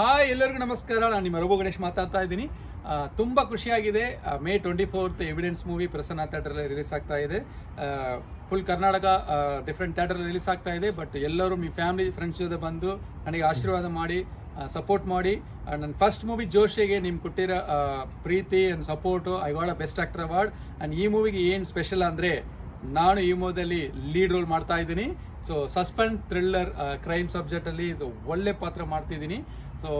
Hi, ಎಲ್ಲರಿಗೂ ನಮಸ್ಕಾರ. ನಾನು ನಿಮ್ಮ ರಘು ಗಣೇಶ್ ಮಾತಾಡ್ತಾ ಇದ್ದೀನಿ. ತುಂಬ ಖುಷಿಯಾಗಿದೆ. May twenty fourth evidence movie Prasanna ಥಿಯೇಟ್ರಲ್ಲಿ ರಿಲೀಸ್ ಆಗ್ತಾ ಇದೆ. ಫುಲ್ ಕರ್ನಾಟಕ ಡಿಫ್ರೆಂಟ್ ಥಿಯೇಟ್ರಲ್ಲಿ ರಿಲೀಸ್ ಆಗ್ತಾ ಇದೆ. ಬಟ್ ಎಲ್ಲರೂ ನಿಮ್ಮ ಫ್ಯಾಮಿಲಿ ಫ್ರೆಂಡ್ಸ್ ಜೊತೆ ಬಂದು ನನಗೆ ಆಶೀರ್ವಾದ ಮಾಡಿ ಸಪೋರ್ಟ್ ಮಾಡಿ. ನನ್ನ ಫಸ್ಟ್ ಮೂವಿ ಜೋಶಿಗೆ ನಿಮ್ಗೆ ಕೊಟ್ಟಿರೋ ಪ್ರೀತಿ and support I got a best actor award and ಈ ಮೂವಿಗೆ ಏನು ಸ್ಪೆಷಲ್ ಅಂದರೆ ನಾನು ಈ ಮೂವಿಯಲ್ಲಿ ಲೀಡ್ ರೋಲ್ ಮಾಡ್ತಾ ಇದ್ದೀನಿ. ಸೊ ಸಸ್ಪೆನ್ಸ್ ಥ್ರಿಲ್ಲರ್ ಕ್ರೈಮ್ ಸಬ್ಜೆಕ್ಟಲ್ಲಿ ಒಳ್ಳೆ ಪಾತ್ರ ಮಾಡ್ತಿದ್ದೀನಿ. ಸೊ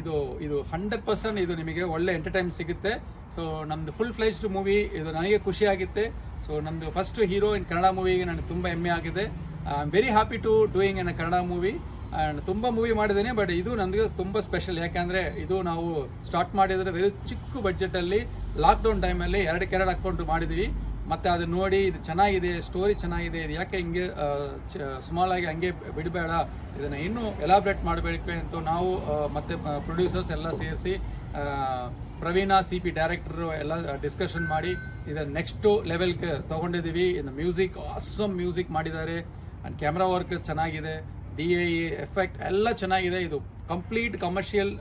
ಇದು ಇದು ಹಂಡ್ರೆಡ್ ಪರ್ಸೆಂಟ್ ಇದು ನಿಮಗೆ ಒಳ್ಳೆ ಎಂಟರ್ಟೈನ್ ಸಿಗುತ್ತೆ. ಸೊ ನಮ್ದು ಫುಲ್ ಫ್ಲೆಜ್ಡ್ ಮೂವಿ ಇದು ನನಗೆ ಖುಷಿ ಆಗುತ್ತೆ. ಸೊ ನಮ್ಮದು ಫಸ್ಟ್ ಹೀರೋ ಇನ್ ಕನ್ನಡ ಮೂವಿಗೆ ನನಗೆ ತುಂಬ ಹೆಮ್ಮೆ ಆಗಿದೆ. I am very happy to doing an Kannada movie and ತುಂಬ ಮೂವಿ ಮಾಡಿದ್ದೇನೆ ಬಟ್ ಇದು ನನಗೆ ತುಂಬ ಸ್ಪೆಷಲ್ ಯಾಕೆಂದರೆ ಇದು ನಾವು ಸ್ಟಾರ್ಟ್ ಮಾಡಿದರೆ ವೆರಿ ಚಿಕ್ಕ ಬಡ್ಜೆಟಲ್ಲಿ ಲಾಕ್ಡೌನ್ ಟೈಮಲ್ಲಿ ಎರಡು ಎರಡು ಹಾಕ್ಕೊಂಡು ಮಾಡಿದ್ವಿ ಮತ್ತು ಅದನ್ನ ನೋಡಿ ಇದು ಚೆನ್ನಾಗಿದೆ ಸ್ಟೋರಿ ಚೆನ್ನಾಗಿದೆ, ಇದು ಯಾಕೆ ಹಿಂಗೆ ಸ್ಮಾಲ್ ಆಗಿ ಹಂಗೆ ಬಿಡಬೇಡ, ಇದನ್ನು ಇನ್ನೂ ಎಲಾಬ್ರೇಟ್ ಮಾಡಬೇಕು ಅಂತ ನಾವು ಮತ್ತು ಪ್ರೊಡ್ಯೂಸರ್ಸ್ ಎಲ್ಲ ಸೇರಿಸಿ ಪ್ರವೀಣ ಸಿ ಪಿ ಡೈರೆಕ್ಟರು ಎಲ್ಲ ಡಿಸ್ಕಷನ್ ಮಾಡಿ ಇದನ್ನು ನೆಕ್ಸ್ಟು ಲೆವೆಲ್ಗೆ ತೊಗೊಂಡಿದ್ದೀವಿ ಇನ್ನು ಮ್ಯೂಸಿಕ್ ಆಸಮ್ ಮ್ಯೂಸಿಕ್ ಮಾಡಿದ್ದಾರೆ. ಆ್ಯಂಡ್ ಕ್ಯಾಮ್ರಾ ವರ್ಕ್ ಚೆನ್ನಾಗಿದೆ. ಡಿ ಎ ಎಫೆಕ್ಟ್ ಎಲ್ಲ ಚೆನ್ನಾಗಿದೆ. ಇದು ಕಂಪ್ಲೀಟ್ ಕಮರ್ಷಿಯಲ್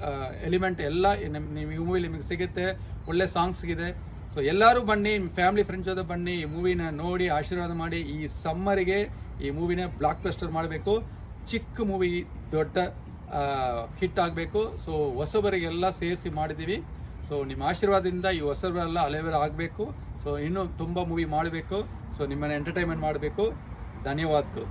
ಎಲಿಮೆಂಟ್ ಎಲ್ಲ ನಿಮ್- ನಿಮ್ಮ ಈ ಮೂವಿಲಿ ನಿಮಗೆ ಸಿಗುತ್ತೆ. ಒಳ್ಳೆ ಸಾಂಗ್ಸ್ ಇದೆ. ಸೊ ಎಲ್ಲರೂ ಬನ್ನಿ, ನಿಮ್ಮ ಫ್ಯಾಮಿಲಿ ಫ್ರೆಂಡ್ಸ್ ಜೊತೆ ಬನ್ನಿ, ಈ ಮೂವಿನ ನೋಡಿ, ಆಶೀರ್ವಾದ ಮಾಡಿ, ಈ ಸಮ್ಮರಿಗೆ ಈ ಮೂವಿನ ಬ್ಲಾಕ್ ಬಸ್ಟರ್ ಮಾಡಬೇಕು. ಚಿಕ್ಕ ಮೂವಿ ದೊಡ್ಡ ಹಿಟ್ ಆಗಬೇಕು. ಸೊ ಹೊಸಬರಿಗೆಲ್ಲ ಸೇರಿಸಿ ಮಾಡಿದ್ದೀವಿ ಸೊ ನಿಮ್ಮ ಆಶೀರ್ವಾದದಿಂದ ಈ ಹೊಸಬರೆಲ್ಲ ಅಲೆವರ ಆಗಬೇಕು. ಸೊ ಇನ್ನೂ ತುಂಬ ಮೂವಿ ಮಾಡಬೇಕು. ಸೊ ನಿಮ್ಮನ್ನು ಎಂಟರ್ಟೈನ್ಮೆಂಟ್ ಮಾಡಬೇಕು. ಧನ್ಯವಾದಗಳು.